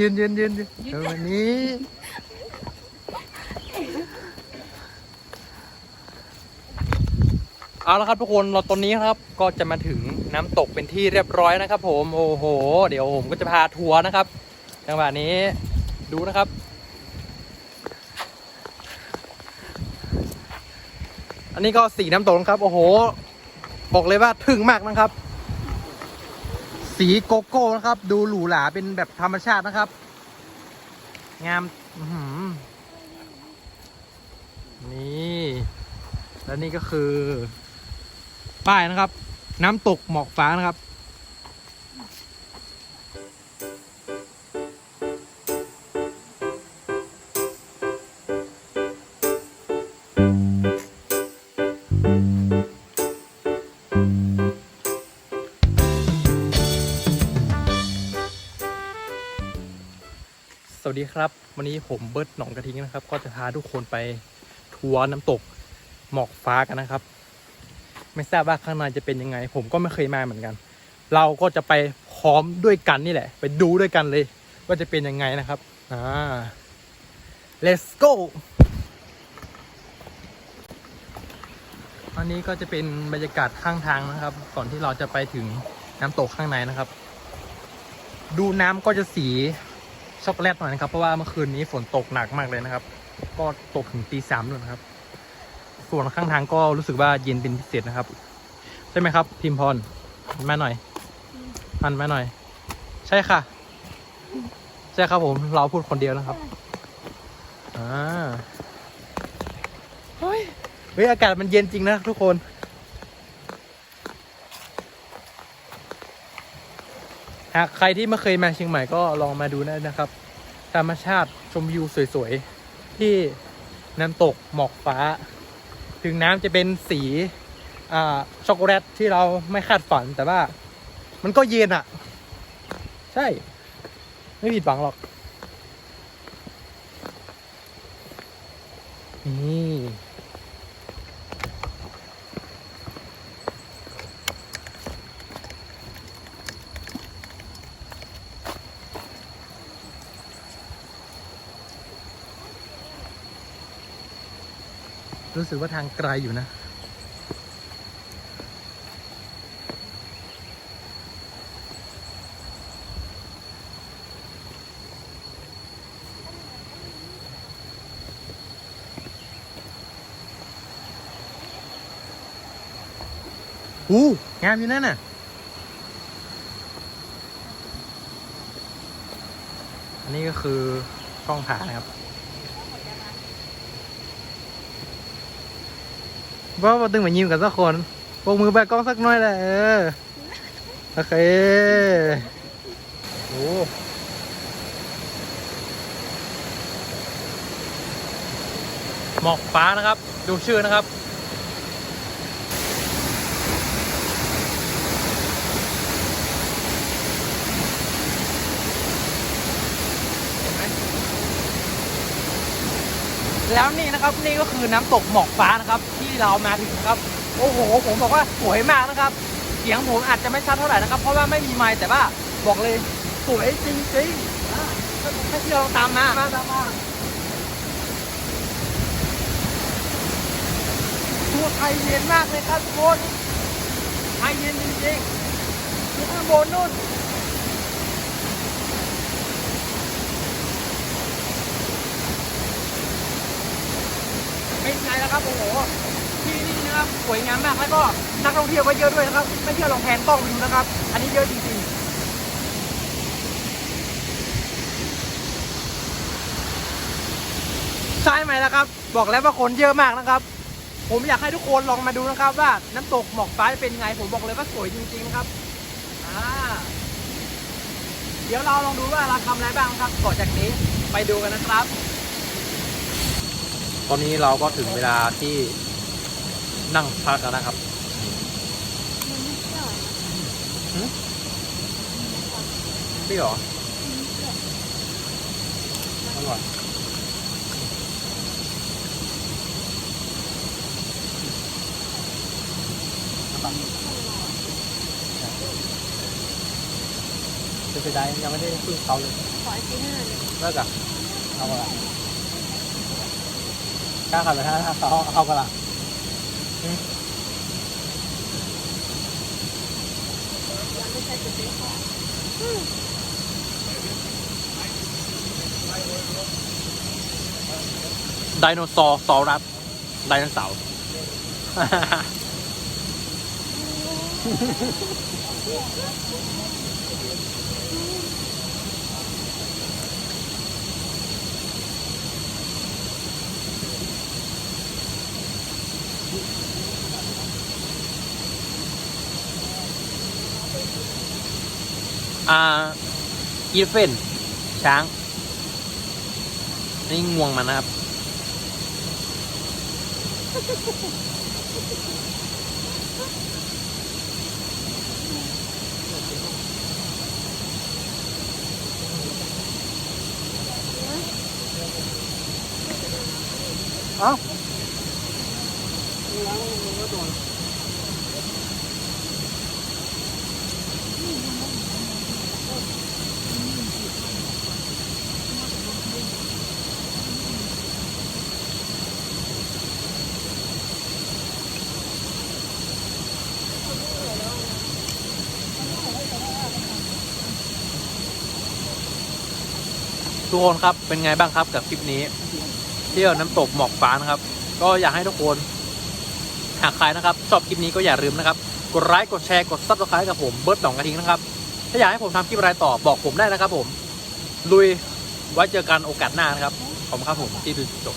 ยืนยืนยืนยืนยืนเออวันนี้เอาละครับทุกคนเราตอนนี้ครับก็จะมาถึงน้ำตกเป็นที่เรียบร้อยนะครับ ผมโอ้โห เดี๋ยวผมก็จะพาทัวร์นะครับจังหวะนี้ดูนะครับ อันนี้ก็สีน้ำตกนะครับ โอ้โห บอกเลยว่าถึงมากนะครับ สีโกโก้นะครับ ดูหรูหราเป็นแบบธรรมชาตินะครับ งามนี่ และนี่ก็คือ ป้ายนะครับ น้ำตกหมอกฟ้านะครับ สวัสดีครับ วันนี้ผมเบิร์ตหนองกระทิงนะครับ ก็จะพาทุกคนไปทัวร์น้ำตกหมอกฟ้ากันนะครับ ไม่ทราบว่าข้างในจะเป็นยังไง ผมก็ไม่เคยมาเหมือนกัน เราก็จะไปพร้อมด้วยกันนี่แหละ ไปดูด้วยกันเลยว่าจะเป็นยังไงนะครับอ่า let's go อันนี้ก็จะเป็นบรรยากาศข้างทางนะครับ ก่อนที่เราจะไปถึงน้ำตกข้างในนะครับ ดูน้ำก็จะสี ช็อกโกแลตหน่อยนะครับ เพราะว่าเมื่อคืนนี้ฝนตกหนักมากเลยนะครับ ก็ตกถึงตีสามด้วยนะครับ ส่วนข้างทางก็รู้สึกว่าเย็นเป็นพิเศษนะครับ ใช่ไหมครับ พิมพรหันมาหน่อยหันมาหน่อย ใช่ค่ะ ใช่ครับผมเราพูดคนเดียวนะครับอ่าเฮ้ยอากาศมันเย็นจริงนะทุกคน หากใครที่ไม่เคยมาเชียงใหม่ก็ลองมาดูได้นะครับ ธรรมชาติชมวิวสวยๆ ที่น้ำตกหมอกฟ้า ถึงน้ำจะเป็นสีอ่าช็อกโกแลตที่เราไม่คาดฝันแต่ว่า มันก็เย็นอะ่ะ ใช่ ไม่ผิดหวังหรอก นี่ รู้สึกว่าทางไกลอยู่นะ อู้งามอยู่นั่นน่ะ อันนี้ก็คือกล้องผานะครับ ว่าบ่ตึงเหมือนยิ้มกันสักคนโบกมือแบกกล้องสักหน้อยแหละเออโอเคโอ้หมอกฟ้านะครับ ดูชื่อนะครับ แล้วนี่นะครับนี่ก็คือน้ำตกหมอกฟ้านะครับ ที่เรามาถึงครับ โอ้โห ผมบอกว่าสวยมากนะครับ เสียงผมอาจจะไม่ชัดเท่าไหร่นะครับ เพราะว่าไม่มีไมค์แต่ว่าบอกเลยสวยจริงๆอะถ้าเชื่อลองตามมามาตามมาตัวไทยเย็นมากเลยครับทุกคนไทยเย็นจริงๆอยู่ข้างบนนู่น เป็นไงล่ะครับโอ้โหที่นี่นะครับสวยงามมากแล้วก็นักท่องเที่ยวก็เยอะด้วยนะครับ ไม่เชื่อลองแพนกล้องไปดูนะครับ อันนี้เยอะจริงๆใช่ไหมละครับ บอกแล้วว่าคนเยอะมากนะครับ ผมอยากให้ทุกคนลองมาดูนะครับ ว่าน้ำตกหมอกฟ้าเป็นไง ผมบอกเลยว่าสวยจริงๆครับอ่าเดี๋ยวเราลองดูว่าเราทำอะไรบ้างครับก่อนจากนี้ไปดูกันนะครับ อนนี้เราก็ถึงเวลาที่นั่งพักแล้วนะครับพี่หรออร่อยจะไปได้ยังไม่ได้พึ่งเขาเลย ขอไอซีหน้าเลยเลิกอะเอาละ กล้าขับไปท่าเขาเอากันละยังไดเด็กค่ะไดโนเสาร์ซอรัสไดโนเสาร์ อ่าอีเลฟเฟนช้างนี่งวงมันนะครับ เอ้า ทุกคนครับเป็นไงบ้างครับกับคลิปนี้ เที่ยวน้ำตกหมอกฟ้านะครับ ก็อยากให้ทุกคนหากใครนะครับชอบคลิปนี้ก็อย่าลืมนะครับ กดไลค์กดแชร์กดซับสไครต์กับผมเบิร์ดหนองกระทิงนะครับ ถ้าอยากให้ผมทำคลิปอะไรต่อบอกผมได้นะครับ ผม ลุยไว้เจอกันโอกาสหน้านะครับขอบคุณครับผมที่ดูจบ